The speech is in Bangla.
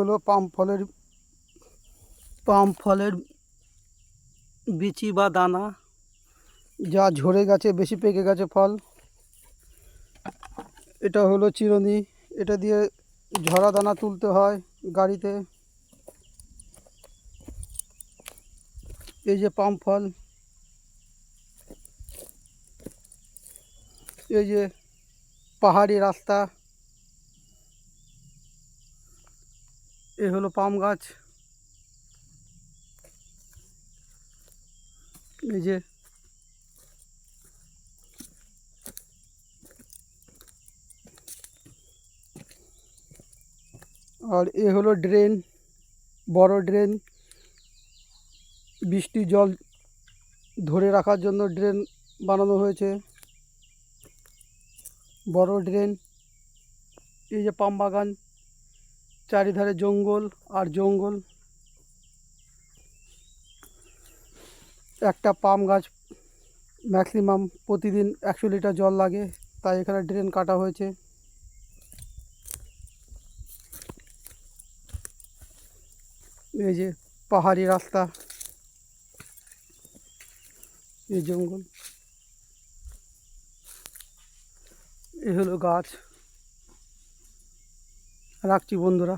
হলো পাম ফলের পাম ফলের বিচি বা দানা, যা ঝরে গেছে, বেশি পেকে গেছে ফল। এটা হলো চিরুনি। এটা দিয়ে ঝরা দানা তুলতে হয় গাড়িতে। এই যে পাম ফল। এই যে পাহাড়ি রাস্তা। এ হলো পাম গাছ। এই যে আর এ হলো ড্রেন, বড় ড্রেন। বৃষ্টি জল ধরে রাখার জন্য ড্রেন বানানো হয়েছে। বড় ড্রেন, এই যে পাম বাগান। চারিধারে জঙ্গল আর জঙ্গল। একটা পাম গাছ ম্যাক্সিমাম প্রতিদিন একশো লিটার জল লাগে, তাই এখানে ড্রেন কাটা হয়েছে। এই যে পাহাড়ি রাস্তা, এই জঙ্গল। এ হলো গাছ। রাখছি বন্ধুরা।